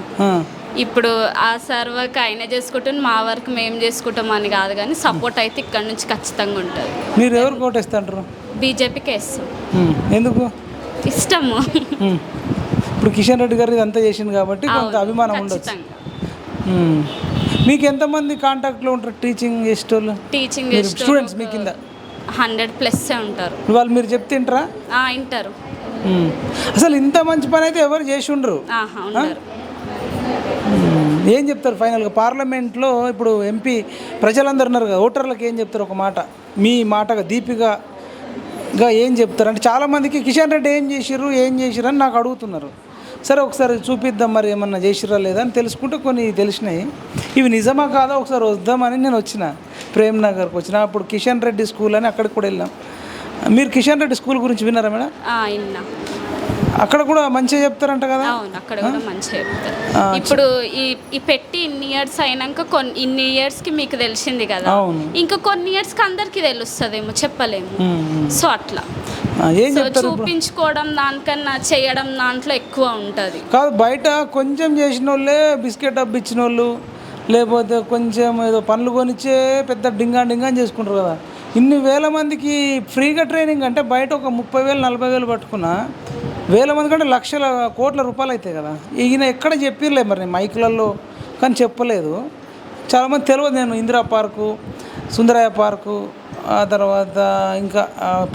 Speaker 8: ఇప్పుడు ఆ సార్ వర్క్ ఆయన చేసుకుంటాం మా వర్క్ మేము చేసుకుంటాం అని కాదు కానీ సపోర్ట్ అయితే ఇక్కడ నుంచి ఖచ్చితంగా ఉంటుంది.
Speaker 1: మీరు ఎవరు కోటేస్తుంటారు
Speaker 8: బీజేపీకి వేస్తాం.
Speaker 1: ఎందుకు?
Speaker 8: ఇష్టము.
Speaker 1: ఇప్పుడు కిషన్ రెడ్డి గారు ఇదంతా చేసింది కాబట్టి కొంత అభిమానం ఉండొచ్చు. ఉమ్. మీకు ఎంతమంది కాంటాక్ట్లో ఉంటారు టీచింగ్ చేసేటోళ్ళు?
Speaker 8: టీచింగ్
Speaker 1: స్టూడెంట్స్ మీ కింద?
Speaker 8: హండ్రెడ్ ప్లస్ ఉంటారు.
Speaker 1: వాళ్ళు మీరు చెప్తింటారా
Speaker 8: ఆ, వింటారు.
Speaker 1: అసలు ఇంత మంచి పని అయితే ఎవరు చేసి ఉండరు. ఏం చెప్తారు ఫైనల్గా? పార్లమెంట్లో ఇప్పుడు ఎంపీ ప్రజలందరూ ఉన్నారు కదా ఓటర్లకు ఏం చెప్తారు ఒక మాట? మీ మాటగా దీపికగా ఏం చెప్తారు? అంటే చాలామందికి కిషన్ రెడ్డి ఏం చేసిర్రు ఏం చేసిర్రు అని నాకు అడుగుతున్నారు. సరే ఒకసారి చూపిద్దాం మరి ఏమన్నా చేసిరా లేదా అని తెలుసుకుంటే కొన్ని తెలిసినాయి. ఇవి నిజమా కాదా? ఒకసారి వద్దామని నేను వచ్చిన ప్రేమ్ నగర్కి వచ్చిన. అప్పుడు కిషన్ రెడ్డి స్కూల్ అని అక్కడికి కూడా వెళ్ళాం. మీరు కిషన్ రెడ్డి స్కూల్ గురించి విన్నారా మేడం? అక్కడ కూడా మంచిగా చెప్తారంట కదా?
Speaker 8: అవును అక్కడ కూడా మంచిగా చెప్తారు. ఇప్పుడు ఈ ఈ పెట్టి ఇన్ని ఇయర్స్ అయినాక కొన్ని ఇన్ని ఇయర్స్కి మీకు తెలిసింది కదా. ఇంకా కొన్ని ఇయర్స్కి అందరికీ తెలుస్తుందేమో చెప్పలేము. సో అట్లా. చూపించుకోవడం దానికన్నా చేయడం దాంట్లో ఎక్కువ ఉంటుంది.
Speaker 1: కాదు బయట కొంచెం చేసిన వాళ్ళే బిస్కెట్ డబ్బు ఇచ్చిన వాళ్ళు లేకపోతే కొంచెం ఏదో పనులు కొనిచ్చే పెద్ద డింగా డింగా చేసుకుంటారు కదా. ఇన్ని వేల మందికి ఫ్రీగా ట్రైనింగ్ అంటే బయట ఒక ముప్పై వేలు నలభై వేలు పట్టుకున్నా వేల మంది కంటే లక్షల కోట్ల రూపాయలు అవుతాయి కదా. ఈయన ఎక్కడ చెప్పిర్లే మరి మైకులలో కానీ చెప్పలేదు. చాలామంది తెలియదు నేను ఇందిరా పార్కు సుందరయ్య పార్కు ఆ తర్వాత ఇంకా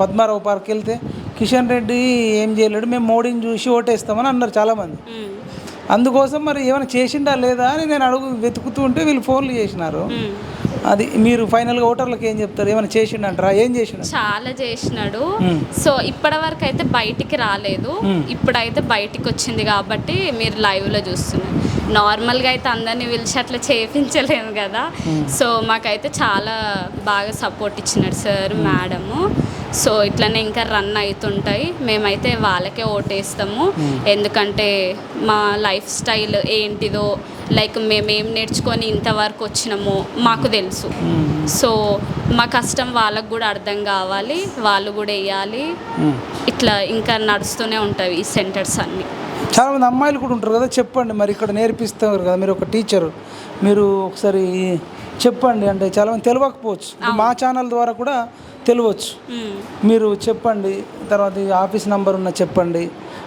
Speaker 1: పద్మారావు పార్క్ వెళ్తే కిషన్ రెడ్డి ఏం చేయలేడు మేము మోడీని చూసి ఓటేస్తామని అన్నారు చాలామంది అందుకోసం మరి ఏమైనా చేసిండా లేదా అని నేను అడుగు వెతుకుతూ ఉంటే వీళ్ళు ఫోన్లు చేసినారు. అది మీరు ఫైనల్గా ఓటర్లకు ఏం చెప్తారు? ఏమైనా చేసిండంటారా? ఏం చేసిండ?
Speaker 8: చాలా చేసినాడు. సో ఇప్పటి వరకు అయితే బయటికి రాలేదు. ఇప్పుడైతే బయటికి వచ్చింది కాబట్టి మీరు లైవ్లో చూస్తున్నారు. నార్మల్గా అయితే అందరినీ పిలిచి అట్లా చేయించలేము కదా. సో మాకైతే చాలా బాగా సపోర్ట్ ఇచ్చినాడు సార్ మేడము సో ఇట్లనే ఇంకా రన్ అవుతుంటాయి మేమైతే వాళ్ళకే ఓటేస్తాము. ఎందుకంటే మా లైఫ్ స్టైల్ ఏంటిదో లైక్ మేము నేర్చుకొని ఇంతవరకు వచ్చినామో మాకు తెలుసు. సో మా కష్టం వాళ్ళకు కూడా అర్థం కావాలి. వాళ్ళు కూడా వేయాలి. ఇట్లా ఇంకా నడుస్తూనే ఉంటాయి ఈ సెంటర్స్ అన్నీ.
Speaker 1: చాలామంది అమ్మాయిలు కూడా ఉంటారు కదా చెప్పండి మరి ఇక్కడ నేర్పిస్తారు కదా మీరు ఒక టీచరు. మీరు ఒకసారి చెప్పండి అంటే చాలామంది తెలియకపోవచ్చు మా ఛానల్ ద్వారా కూడా తెలియవచ్చు మీరు చెప్పండి తర్వాత ఆఫీస్ నంబర్ ఉన్న చెప్పండి.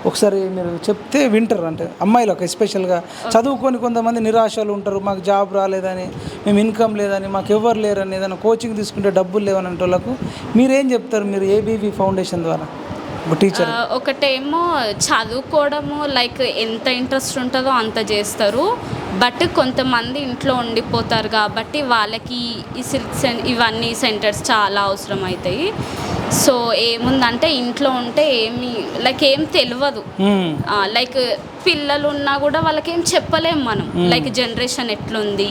Speaker 1: ఒకసారి మీరు చెప్తే వింటారు అంటే అమ్మాయిలకు ఎస్పెషల్గా చదువుకొని కొంతమంది నిరాశలు ఉంటారు మాకు జాబ్ రాలేదని మేము ఇన్కమ్ లేదని మాకు ఎవరు లేరని ఏదైనా కోచింగ్ తీసుకుంటే డబ్బులు లేవని వాళ్ళకు మీరేం చెప్తారు మీరు ఏబీవీ ఫౌండేషన్ ద్వారా? టీచర్
Speaker 8: ఒకటేమో చదువుకోవడము లైక్ ఎంత ఇంట్రెస్ట్ ఉంటుందో అంత చేస్తారు. బట్ కొంతమంది ఇంట్లో ఉండిపోతారు కాబట్టి వాళ్ళకి ఈ సిల్క్ సెన్ ఇవన్నీ సెంటర్స్ చాలా అవసరం అవుతాయి సో ఏముందంటే ఇంట్లో ఉంటే ఏమి లైక్ ఏం తెలియదు లైక్ పిల్లలు ఉన్నా కూడా వాళ్ళకి ఏం చెప్పలేము మనం లైక్ జనరేషన్ ఎట్లుంది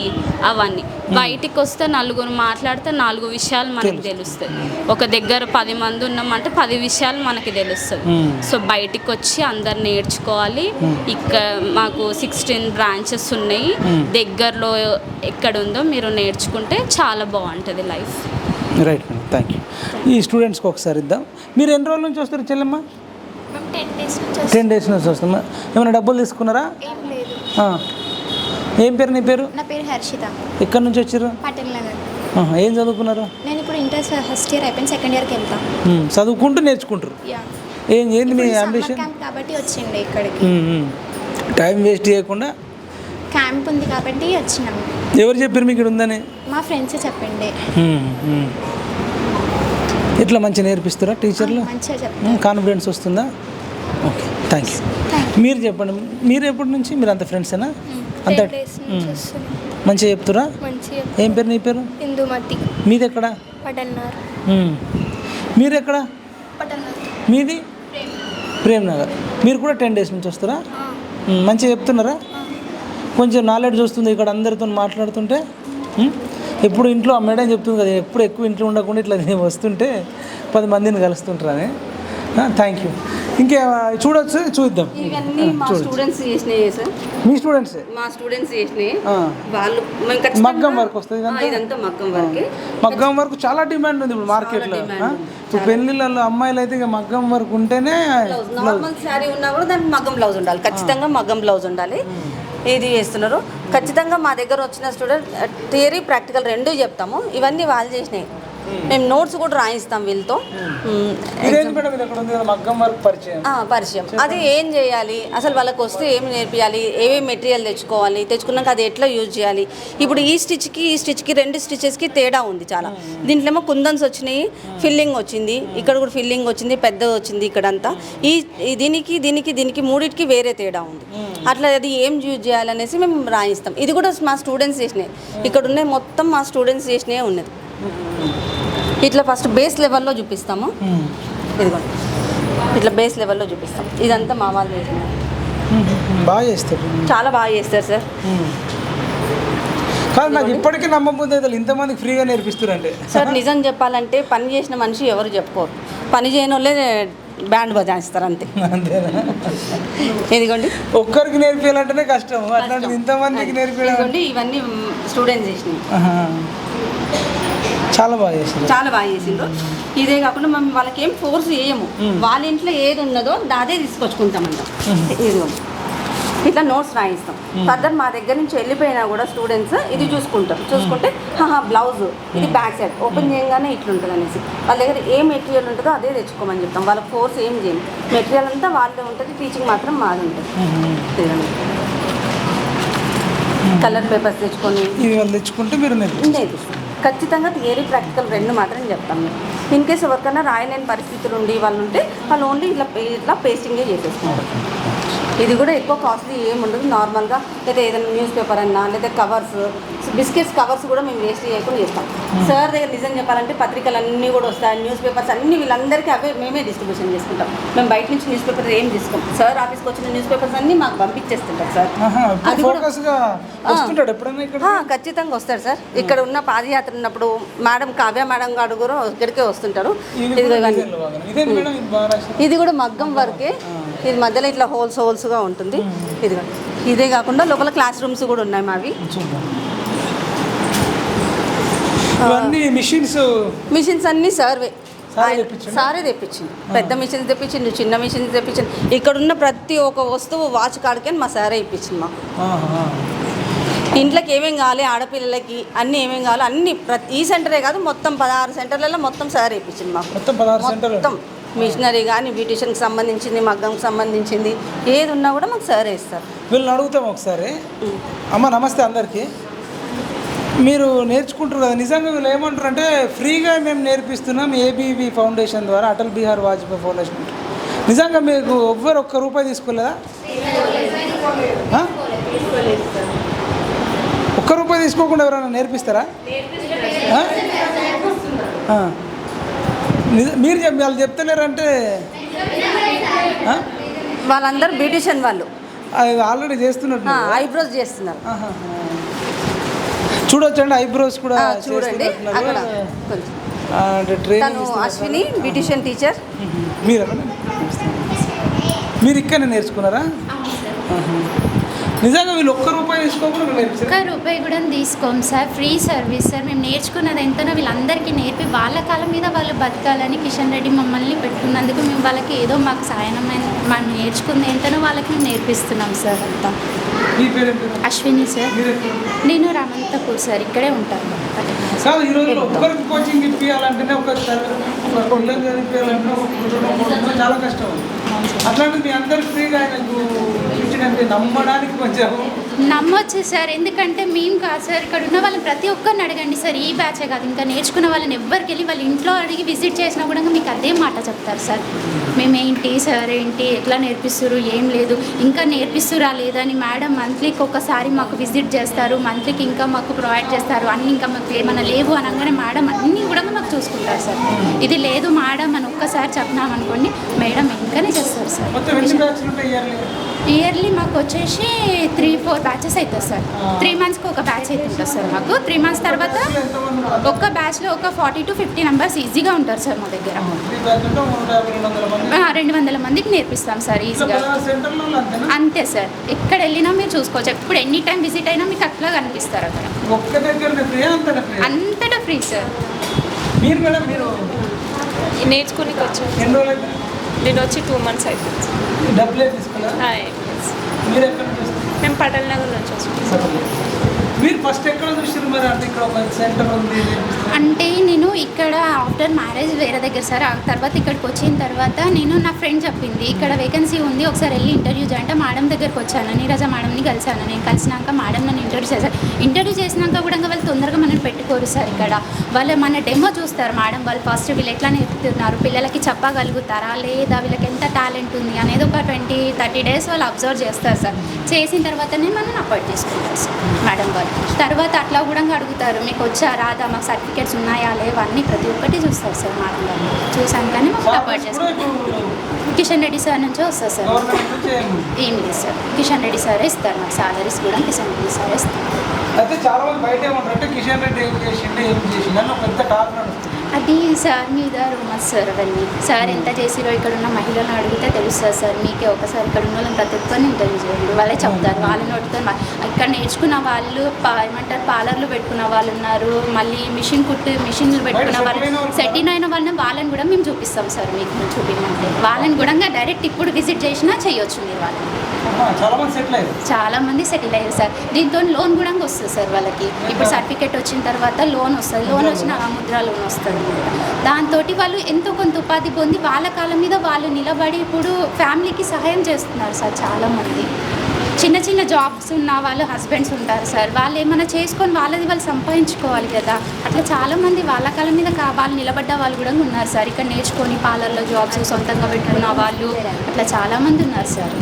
Speaker 8: అవన్నీ. బయటికి వస్తే నలుగురు మాట్లాడితే నాలుగు విషయాలు మనకి తెలుస్తాయి. ఒక దగ్గర పది మంది ఉన్నామంటే పది విషయాలు మనకి తెలుస్తుంది. సో బయటికి వచ్చి అందరు నేర్చుకోవాలి. ఇక్కడ మాకు సిక్స్టీన్ బ్రాంచెస్ ఉన్నాయి. దగ్గరలో ఎక్కడ ఉందో మీరు నేర్చుకుంటే చాలా బాగుంటుంది life
Speaker 1: right madam thank you ఈ స్టూడెంట్స్కి ఒకసారి ఇద్దాం. మీరు ఎన్ని రోజుల నుంచి వస్తారు చెల్లెమ్మ?
Speaker 7: మేము టెన్ డేస్ నుంచి
Speaker 1: టెన్ డేస్ నుంచి వస్తాం. ఏమైనా డబ్బులు తీసుకున్నారా?
Speaker 7: ఏం లేదు.
Speaker 1: ఆ. ఏం పేరు నీ పేరు?
Speaker 7: నా పేరు హర్షిత.
Speaker 1: ఎక్కడి నుంచి వచ్చారు?
Speaker 7: పటేల్ నగర్.
Speaker 1: ఏం చదువుకున్నారు?
Speaker 7: నేను ఇప్పుడు ఇంటర్ ఫస్ట్ ఇయర్ అయిపోయింది సెకండ్ ఇయర్కి వెళ్తా.
Speaker 1: చదువుకుంటూ నేర్చుకుంటారు. ఏం ఏంది మీ అంబిషన్
Speaker 7: క్యాంప్ కాబట్టి వచ్చిండే ఇక్కడికి.
Speaker 1: టైం వేస్ట్ చేయకుండా?
Speaker 7: క్యాంప్ ఉంది కాబట్టి వచ్చినాము
Speaker 1: ఎవరు చెప్పారు మీకు ఇక్కడ ఉందని?
Speaker 7: మా ఫ్రెండ్స్ చెప్పిండే.
Speaker 1: ఇట్లా మంచిగా నేర్పిస్తారా టీచర్లు? కాన్ఫిడెన్స్ వస్తుందా? ఓకే థ్యాంక్ యూ మీరు చెప్పండి మీరు ఎప్పటి నుంచి? మీరు అంత ఫ్రెండ్సేనా అంత మంచిగా చెప్తురా? ఏం పేరు నీ పేరు?
Speaker 7: ఇందుమతి.
Speaker 1: మీది ఎక్కడ
Speaker 7: పటన్నారు.
Speaker 1: మీరు ఎక్కడ మీది? ప్రేమ్. నగర్ మీరు కూడా టెన్ డేస్ నుంచి వస్తారా? మంచిగా చెప్తున్నారా? కొంచెం నాలెడ్జ్ వస్తుంది ఇక్కడ అందరితో మాట్లాడుతుంటే. ఎప్పుడు ఇంట్లో ఆ మేడం చెప్తుంది కదా ఎప్పుడు ఎక్కువ ఇంట్లో ఉండకుండా ఇట్లా వస్తుంటే పది మందిని కలుస్తుంటారని. Thank you. ఇంకే చూడొచ్చు చూద్దాం.
Speaker 2: ఇవన్నీ మా స్టూడెంట్స్ చేసినాయి సార్
Speaker 1: మీ స్టూడెంట్సే
Speaker 2: మా స్టూడెంట్స్ చేసినాయి. వాళ్ళు
Speaker 1: మగ్గం వర్క్ వస్తుంది ఇదంతా?
Speaker 2: మగ్గం వర్కే
Speaker 1: మగ్గం వరకు చాలా డిమాండ్ ఉంది ఇప్పుడు మార్కెట్లో? ఇప్పుడు పెళ్ళిళ్ళలో అమ్మాయిలు అయితే ఇక మగ్గం వరకు ఉంటేనే
Speaker 2: నార్మల్ శారీ ఉన్నా కూడా దానికి మగ్గం బ్లౌజ్ ఉండాలి. ఖచ్చితంగా మగ్గం బ్లౌజ్ ఉండాలి. ఇది చేస్తున్నారు? ఖచ్చితంగా మా దగ్గర వచ్చిన స్టూడెంట్ థియరీ ప్రాక్టికల్ రెండూ చెప్తాము. ఇవన్నీ వాళ్ళు చేసినాయి. మేము నోట్స్ కూడా రాయిస్తాం వీళ్ళతో.
Speaker 1: మగ్గం వరకు పరిచయం.
Speaker 2: అది ఏం చేయాలి? అసలు వాళ్ళకి వస్తే ఏం నేర్పియాలి? ఏమేమి మెటీరియల్ తెచ్చుకోవాలి? తెచ్చుకున్నాక అది ఎట్లా యూజ్ చేయాలి? ఇప్పుడు ఈ స్టిచ్కి ఈ స్టిచ్కి రెండు స్టిచెస్కి తేడా ఉంది చాలా. దీంట్లో కుందన్స్ వచ్చినాయి ఫిల్లింగ్ వచ్చింది. ఇక్కడ కూడా ఫిల్లింగ్ వచ్చింది పెద్దది వచ్చింది ఇక్కడంతా. ఈ ఈ దీనికి దీనికి దీనికి మూడింటికి వేరే తేడా ఉంది. అట్లా అది ఏం యూజ్ చేయాలనేసి మేము రాయిస్తాం. ఇది కూడా మా స్టూడెంట్స్ చేసినాయి. ఇక్కడ ఉన్నాయి మొత్తం మా స్టూడెంట్స్ చేసినాయి ఉన్నది. ఇట్లా ఫస్ట్ బేస్ లెవెల్లో చూపిస్తాము. ఇదిగోండి ఇట్లా బేస్ లెవెల్లో చూపిస్తాం. ఇదంతా మా వాళ్ళు
Speaker 1: బాగా చేస్తారు.
Speaker 2: చాలా బాగా చేస్తారు సార్
Speaker 1: కాదు నాకు ఇప్పటికీ నమ్మబుద్ధి అయితే ఇంతమందికి ఫ్రీగా నేర్పిస్తారంటే.
Speaker 2: సార్ నిజం చెప్పాలంటే పని చేసిన మనిషి ఎవరు చెప్పుకోరు. పని చేయని వాళ్ళే బ్యాండ్ బజాయిస్తారు అంతే. ఇదిగోండి.
Speaker 1: ఒక్కరికి నేర్పించాలంటేనే కష్టం. అట్లాంటిది ఇంతమందికి
Speaker 2: ఇదిగోండి ఇవన్నీ స్టూడెంట్స్ చేసినాయి.
Speaker 1: చాలా బాగా చేస్తారు
Speaker 2: చాలా బాగా చేసిండ్రు. ఇదే కాకుండా మేము వాళ్ళకి ఏం ఫోర్స్ చేయము వాళ్ళ ఇంట్లో ఏది ఉన్నదో అదే తీసుకొచ్చుకుంటామంట. ఇదిగోండి ఇట్లా నోట్స్ రాయిస్తాం. ఫర్దర్ మా దగ్గర నుంచి వెళ్ళిపోయినా కూడా స్టూడెంట్స్ ఇది చూసుకుంటారు. చూసుకుంటే బ్లౌజ్ ఇది బ్యాక్ సైడ్ ఓపెన్ చేయగానే ఇట్లుంటుంది అనేసి. వాళ్ళ దగ్గర ఏ మెటీరియల్ ఉంటుందో అదే తెచ్చుకోమని చెప్తాం. వాళ్ళకి ఫోర్స్ ఏం చేయం మెటీరియల్ అంతా వాళ్ళదే ఉంటుంది టీచింగ్ మాత్రం మాది ఉంటుంది. కలర్ పేపర్స్ తెచ్చుకొని.
Speaker 1: వాళ్ళు తెచ్చుకుంటే మీరు నేర్పిస్తారు
Speaker 2: నేర్పిస్తాం. ఖచ్చితంగా థియరీ ప్రాక్టికల్ రెండు మాత్రం చెప్తాం మేము ఇన్ కేసు ఎవరికైనా రాయలేని పరిస్థితులు ఉండి వాళ్ళు ఉంటే వాళ్ళు ఓన్లీ ఇట్లా ఇట్లా పేస్టింగే చేసేసుకుంటారు. ఇది కూడా ఎక్కువ కాస్ట్లీ ఏమి ఉండదు. నార్మల్గా లేదా ఏదైనా న్యూస్ పేపర్ అన్నా లేదా కవర్స్ బిస్కెట్స్ కవర్స్ కూడా మేము వేస్ట్ చేయకుండా చేస్తాం. సార్ దగ్గర నిజం చెప్పాలంటే పత్రికలు అన్నీ కూడా వస్తాయి. న్యూస్ పేపర్స్ అన్ని వీళ్ళందరికీ అవే మేమే డిస్ట్రిబ్యూషన్ చేసుకుంటాం. మేము బయట నుంచి న్యూస్ పేపర్ ఏం తీసుకోం. సార్ ఆఫీస్కి వచ్చిన న్యూస్ పేపర్స్ అన్నీ మాకు పంపించేస్తుంటారు సార్ అది కూడా- ఖచ్చితంగా వస్తారు సార్ ఇక్కడ ఉన్న పాదయాత్ర ఉన్నప్పుడు మేడం కావ్య మేడం గారు కూడా ఇక్కడికే వస్తుంటారు.
Speaker 1: ఇది కూడా
Speaker 2: మగ్గం వర్కే ఇది మధ్యలో ఇట్లా హోల్స్ హోల్స్గా ఉంటుంది. ఇదిగో. ఇదే కాకుండా లోపల క్లాస్ రూమ్స్ కూడా ఉన్నాయి మావి.
Speaker 1: ఇవన్నీ మిషన్స్?
Speaker 2: మిషన్స్ అన్నీ సర్వే.
Speaker 1: సారే
Speaker 2: తెప్పించింది పెద్ద మిషన్స్ తెప్పించిండు చిన్న మిషన్స్ తెప్పించిండు. ఇక్కడ ఉన్న ప్రతి ఒక్క వస్తువు వాచ్ కాడికని మా సారే ఇప్పించింది మాకు. ఇంట్లోకి ఏమేం కావాలి ఆడపిల్లలకి అన్నీ ఏమేం కావాలి అన్ని ప్రతి ఈ సెంటరే కాదు మొత్తం పదహారు సెంటర్లలో మొత్తం సార్ ఇప్పించింది మాకు.
Speaker 1: మొత్తం
Speaker 2: మిషనరీ కానీ బ్యూటిషియన్కి సంబంధించింది మగ్గంకి సంబంధించింది ఏది ఉన్నా కూడా మాకు సారే ఇస్తారు
Speaker 1: వీళ్ళని అడుగుతాం ఒకసారి. అమ్మ నమస్తే అందరికీ. మీరు నేర్చుకుంటారు కదా నిజంగా వీళ్ళు ఏమంటారు అంటే ఫ్రీగా మేము నేర్పిస్తున్నాం ఏబీవీ ఫౌండేషన్ ద్వారా అటల్ బిహార్ వాజ్పేయి ఫౌండేషన్. నిజంగా మీకు ఎవ్వరు ఒక్క రూపాయి తీసుకోలేదా? ఒక్క రూపాయి తీసుకోకుండా ఎవరైనా నేర్పిస్తారా? మీరు వాళ్ళు చెప్తలేరంటే?
Speaker 2: వాళ్ళందరూ బ్యూటిషియన్ వాళ్ళు.
Speaker 1: అది ఆల్రెడీ చేస్తున్నట్టు
Speaker 2: ఐబ్రోస్ చేస్తున్నారు.
Speaker 1: చూడొచ్చండి ఐబ్రోస్ కూడా
Speaker 2: చూడండి తను అశ్విని బ్యూటిషియన్ టీచర్.
Speaker 1: మీరు మీరు ఇక్కడ నేర్చుకున్నారా. నిజంగా వీళ్ళు ఒక్క రూపాయి తీసుకోకుండా
Speaker 9: ఒక్క రూపాయి కూడా తీసుకోం సార్. Free service sir. మేము నేర్చుకున్నది ఎంతనో వీళ్ళందరికీ నేర్పి వాళ్ళ కాలం మీద వాళ్ళు బతకాలని కిషన్ రెడ్డి మమ్మల్ని పెట్టుకున్నందుకు మేము వాళ్ళకి ఏదో మాకు సాయనమైన మనం నేర్చుకుంది ఎంతనో వాళ్ళకి నేర్పిస్తున్నాం సార్ అంతా? అశ్విని సార్? నేను రామంతపూర్ సార్. ఇక్కడే ఉంటాను.
Speaker 1: అట్లాంటిది మీ అందరు ఫ్రీగా ఆయనకు
Speaker 9: నమ్మొచ్చు సార్. ఎందుకంటే మేము కాదు సార్. ఇక్కడ ఉన్న వాళ్ళని ప్రతి ఒక్కరిని అడగండి సార్. ఈ బ్యాచే కాదు. ఇంకా నేర్చుకున్న వాళ్ళని ఎవ్వరికి వెళ్ళి వాళ్ళ ఇంట్లో అడిగి విజిట్ చేసినా కూడా మీకు అదే మాట చెప్తారు సార్. మేమేంటి సార్? ఏంటి? ఎట్లా నేర్పిస్తారు ఏం లేదు. ఇంకా నేర్పిస్తురా లేదా అని మేడం మంత్లీకి ఒకసారి మాకు విజిట్ చేస్తారు. మంత్లీకి ఇంకా మాకు ప్రొవైడ్ చేస్తారు. అన్ని ఇంకా మాకు ఏమైనా లేవు అనగానే మేడం అన్నీ కూడా మాకు చూసుకుంటారు సార్. ఇది లేదు మేడం అని ఒక్కసారి చెప్పినామనుకోండి మేడం ఇంకానే చేస్తారు సార్.
Speaker 1: ఇయర్లీ
Speaker 9: మాకు వచ్చేసి త్రీ ఫోర్ బ్యాచెస్ అవుతుంది సార్. త్రీ మంత్స్కి ఒక బ్యాచ్ అయితే ఉంటుంది సార్ మాకు. త్రీ మంత్స్ తర్వాత ఒక్క బ్యాచ్లో ఒక ఫార్టీ టు ఫిఫ్టీ మెంబర్స్ ఈజీగా ఉంటారు సార్ మా దగ్గర.
Speaker 1: రెండు వందల మంది
Speaker 9: ఆ, రెండు వందల మందికి నేర్పిస్తాం సార్ ఈజీగా. అంతే సార్. ఎక్కడ వెళ్ళినా మీరు చూసుకోవచ్చు. ఎప్పుడు ఎనీ టైం విజిట్ అయినా మీకు అట్లా కనిపిస్తారు అక్కడ.
Speaker 1: ఒక్క దగ్గర ఫ్రీ అంతటా ఫ్రీ
Speaker 9: సార్.
Speaker 1: మీరు మేడం
Speaker 6: నేను వచ్చి టూ మంత్స్ అయిపోయింది.
Speaker 1: డబ్బులే వస్తారు?
Speaker 6: మేము పటల్ నగర్ నుంచి వచ్చాము
Speaker 1: మీరు ఫస్ట్ ఎక్కడ చూసారు మరి? అంటే ఇక్కడ ఒక సెంటర్ ఉంది
Speaker 9: అంటే నేను ఇక్కడ ఆఫ్టర్ మ్యారేజ్ వేరే దగ్గర సార్. ఆ తర్వాత ఇక్కడికి వచ్చిన తర్వాత నేను నా ఫ్రెండ్ చెప్పింది ఇక్కడ వేకెన్సీ ఉంది ఒకసారి వెళ్ళి ఇంటర్వ్యూ చేయంటే మేడం దగ్గరకు వచ్చాను నీరజ మేడంని కలిసాను నేను కలిసినాక మేడం నన్ను ఇంటర్వ్యూ చేశారు. ఇంటర్వ్యూ చేసినాక కూడా వాళ్ళు తొందరగా మనం పెట్టుకోరు సార్ ఇక్కడ. వాళ్ళు మన డెమో చూస్తారు మేడం వాళ్ళు. ఫస్ట్ వీళ్ళు ఎట్లా నేర్పుతున్నారు? పిల్లలకి చెప్పగలుగుతారా? లేదా వీళ్ళకి ఎంత టాలెంట్ ఉంది అనేది ఒక ట్వంటీ థర్టీ డేస్ వాళ్ళు అబ్జర్వ్ చేస్తారు సార్. చేసిన తర్వాతనే మనం అపాయింట్ చేసుకుంటారు సార్ మేడం వాళ్ళు. తర్వాత అట్లా కూడా అడుగుతారు మీకు వచ్చా రాదా మాకు సర్టిఫికేట్స్ ఉన్నాయా లేవా? అన్నీ ప్రతి ఒక్కటి చూస్తారు సార్ వాళ్ళు చూసాను కానీ మాకు చేసుకుంటాం
Speaker 1: ఇప్పుడు
Speaker 9: కిషన్ రెడ్డి సార్ నుంచి వస్తారు సార్.
Speaker 1: ఏం-
Speaker 9: లేదు. సార్. కిషన్ రెడ్డి సారే ఇస్తారు మాకు సాలరీస్ కూడా కిషన్ రెడ్డి సారే ఇస్తారు.
Speaker 1: అయితే చాలా మంది బయట ఏమంటారు అంటే కిషన్ రెడ్డి ఏం చేసిండు ఏం చేసిండు అని ఒక పెద్ద టాక్ నడుస్తుంది.
Speaker 9: అది సార్ మీద రూమర్స్ సార్ అవన్నీ. సార్ ఎంత చేసిరో ఇక్కడ ఉన్న మహిళలను అడిగితే తెలుస్తుంది సార్. మీకే ఒకసారి ఇక్కడ ఉన్న వాళ్ళని ప్రతి ఒక్కరిని ఇంటర్వ్యూ చేయండి. వాళ్ళే చెప్తారు. వాళ్ళ నోటితో ఇక్కడ నేర్చుకున్న వాళ్ళు పా- ఏమంటారు? పార్లర్లు పెట్టుకున్న వాళ్ళు ఉన్నారు. మళ్ళీ మిషన్ కుట్టు మిషన్లు పెట్టుకున్న వాళ్ళు సెటిల్ అయిన వాళ్ళని వాళ్ళని కూడా మేము చూపిస్తాం సార్ మీకు. చూపించమంటే. వాళ్ళని కూడా డైరెక్ట్ ఇప్పుడు విజిట్ చేసినా చేయొచ్చు మీరు వాళ్ళని.
Speaker 1: చాలా మంది సెటిల్ అయ్యారు.
Speaker 9: సార్. దీంతో లోన్ కూడా వస్తుంది సార్ వాళ్ళకి. ఇప్పుడు సర్టిఫికేట్ వచ్చిన తర్వాత లోన్ వస్తుంది. లోన్ వచ్చిన ఆ ముద్ర లోన్ వస్తుంది దాంతో వాళ్ళు ఎంతో కొంత ఉపాధి పొంది వాళ్ళ కాళ్ళ మీద వాళ్ళు నిలబడి ఇప్పుడు ఫ్యామిలీకి సహాయం చేస్తున్నారు సార్ చాలా మంది. చిన్న చిన్న జాబ్స్ ఉన్న వాళ్ళు హస్బెండ్స్ ఉంటారు సార్. వాళ్ళు ఏమైనా చేసుకొని వాళ్ళది వాళ్ళు సంపాదించుకోవాలి కదా. అట్లా చాలామంది వాళ్ళ కాళ్ళ మీద కావాలి వాళ్ళు నిలబడ్డ వాళ్ళు కూడా ఉన్నారు సార్. ఇక్కడ నేర్చుకొని పార్లర్లో జాబ్స్ సొంతంగా పెట్టుకున్న వాళ్ళు అట్లా చాలామంది ఉన్నారు సార్.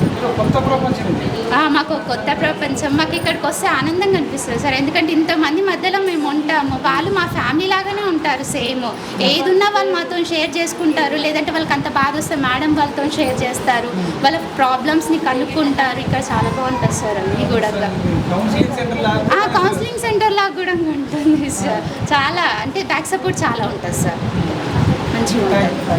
Speaker 9: మాకు కొత్త ప్రపంచం మాకు ఇక్కడికి వస్తే ఆనందంగా అనిపిస్తుంది. సార్ ఎందుకంటే ఇంతమంది మధ్యలో మేము ఉంటాము. వాళ్ళు మా ఫ్యామిలీ లాగానే ఉంటారు సేమ్ ఏదున్నా వాళ్ళు మాతో షేర్ చేసుకుంటారు. లేదంటే వాళ్ళకి అంత బాధ వస్తే మేడం వాళ్ళతో షేర్ చేస్తారు. వాళ్ళ ప్రాబ్లమ్స్ని కనుక్కుంటారు. ఇక్కడ చాలా బాగుంటుంది సార్ అన్నీ కూడా. కౌన్సిలింగ్ సెంటర్ లాగా కూడా ఉంటుంది సార్. చాలా అంటే బ్యాక్ సపోర్ట్ చాలా ఉంటుంది సార్. మంచిగా ఉంటుంది.